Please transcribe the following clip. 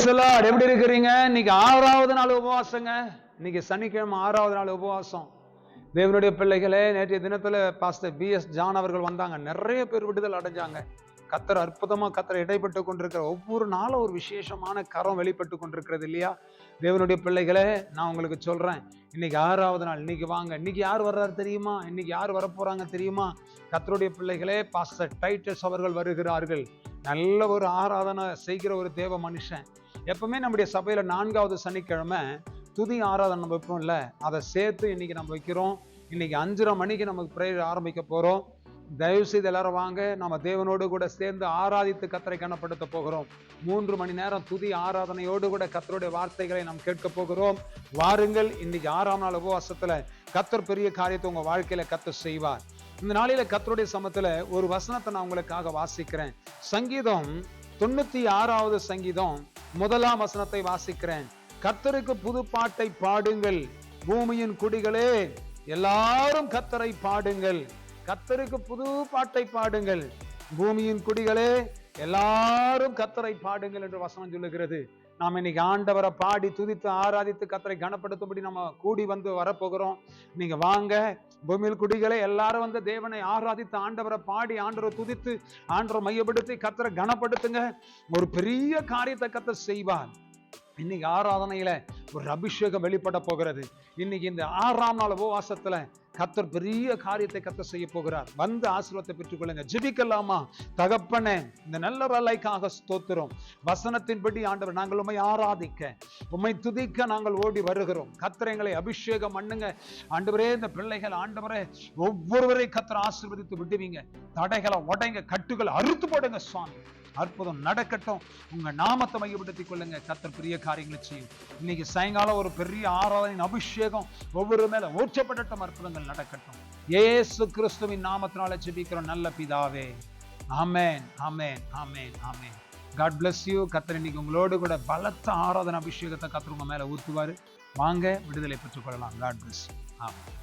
பிரைசலாட் எப்படி இருக்கிறீங்க? இன்னைக்கு ஆறாவது நாள் உபவாசங்க. இன்னைக்கு சனிக்கிழமை ஆறாவது நாள் உபவாசம். தேவனுடைய பிள்ளைகளே நேற்றைய தினத்தில் பாஸ்டர் பி எஸ் ஜான் அவர்கள் வந்தாங்க. நிறைய பேர் விடுதல் அடைஞ்சாங்க. கத்தர் அற்புதமாக கத்தர் இடைப்பட்டு கொண்டிருக்கிற ஒவ்வொரு நாளும் ஒரு விசேஷமான கரம் வெளிப்பட்டு கொண்டிருக்கிறது இல்லையா? தேவனுடைய பிள்ளைகளே நான் உங்களுக்கு சொல்கிறேன் இன்னைக்கு ஆறாவது நாள். இன்னைக்கு வாங்க. இன்னைக்கு யார் வர்றாரு தெரியுமா? இன்னைக்கு யார் வரப்போகிறாங்க தெரியுமா? கத்தருடைய பிள்ளைகளே பாஸ்டர் டைட்டஸ் அவர்கள் வருகிறார்கள். நல்ல ஒரு ஆராதனை செய்கிற ஒரு தேவ மனுஷன். எப்பவுமே நம்முடைய சபையில் நான்காவது சனிக்கிழமை துதி ஆராதனை நம்ம வைப்போம்ல அதை சேர்த்து இன்னைக்கு நம்ம வைக்கிறோம். இன்னைக்கு அஞ்சரை மணிக்கு நமக்கு ப்ரேயர் ஆரம்பிக்க போகிறோம் தயவு செய்து எல்லாரும் வாங்க. நம்ம தேவனோடு கூட சேர்ந்து ஆராதித்து கத்தரை கனப்படுத்த போகிறோம். மூன்று மணி நேரம் துதி ஆராதனையோடு கூட கத்தருடைய வார்த்தைகளை நாம் கேட்க போகிறோம். வாருங்கள் இன்னைக்கு ஆறாம் நாள் உபவாசத்துல கத்தர் பெரிய காரியத்தை உங்க வாழ்க்கையில கத்தர் செய்வார். இந்த நாளில கத்தருடைய சமத்துல ஒரு வசனத்தை நான் உங்களுக்காக வாசிக்கிறேன். சங்கீதம் தொண்ணூத்தி ஆறாவது சங்கீதம் முதலாம் வசனத்தை வாசிக்கிறேன். கத்தருக்கு புது பாட்டை பாடுங்கள். பூமியின் குடிகளே எல்லாரும் கத்தரை பாடுங்கள். கத்தருக்கு புது பாட்டை பாடுங்கள். பூமியின் குடிகளே எல்லாரும் கத்தரை பாடுங்கள் என்று வசனம் சொல்லுகிறது. நாம் இன்னைக்கு ஆண்டவரை பாடி துதித்து ஆராதித்து கத்தரை கனப்படுத்தும்படி நம்ம கூடி வந்து வரப்போகிறோம். நீங்க வாங்க பூமியில் குடிகளை எல்லாரும் வந்து தேவனை ஆராதித்து ஆண்டவரை பாடி ஆண்டவரை துதித்து ஆண்டவரை மையப்படுத்தி கத்தரை கனப்படுத்துங்க. ஒரு பெரிய காரியத்தை கத்தர் செய்வார். இன்னைக்கு ஆராதனையில ஒரு அபிஷேகம் வெளிப்பட போகிறது. இன்னைக்கு இந்த ஆறாம் நாள் உபவாசத்துல கத்தர் பெரிய காரியத்தை கத்தர் செய்ய போகிறார். வந்து ஆசீர்வாதத்தை பெற்றுக்கொள்ளுங்க. ஜிபிக்கலாமா? தகப்பனே இந்த நல்ல வேலைக்காக ஸ்தோத்திரம். வசனத்தின்படி ஆண்டவர் நாங்கள் உண்மை ஆராதிக்க உம்மை துதிக்க நாங்கள் ஓடி வருகிறோம். கத்தரை எங்களை அபிஷேகம் பண்ணுங்க. ஆண்டவரே இந்த பிள்ளைகள் ஆண்டவரே ஒவ்வொருவரை கத்தர் ஆசீர்வதித்து விடுவீங்க. தடைகளை உடைங்க கட்டுகளை அறுத்து போடுங்க சுவாமி. அற்புதம் நடக்கட்டும். உங்க நாமத்தை மையப்படுத்திக் கொள்ளுங்க. கத்தர் பெரிய காரியங்களை செய்யும். இன்னைக்கு சாயங்காலம் ஒரு பெரிய ஆராதனையின் அபிஷேகம் ஒவ்வொரு மேல ஊற்றப்படட்டும். அற்புதங்கள் நடக்கட்டும். ஏசு கிறிஸ்துவின் நாமத்தினால ஜெபிக்கிறோம். நல்ல பிதாவே. ஆமேன் ஆமேன் ஆமேன் ஆமேன். காட் பிளஸ் யூ கத்தர் இன்னைக்கு உங்களோடு கூட பலத்த ஆராதனை அபிஷேகத்தை கத்தர் உங்க மேல ஊத்துவாரு வாங்க விடுதலை பெற்றுக்கொள்ளலாம் காட் பிளஸ் ஆமாம்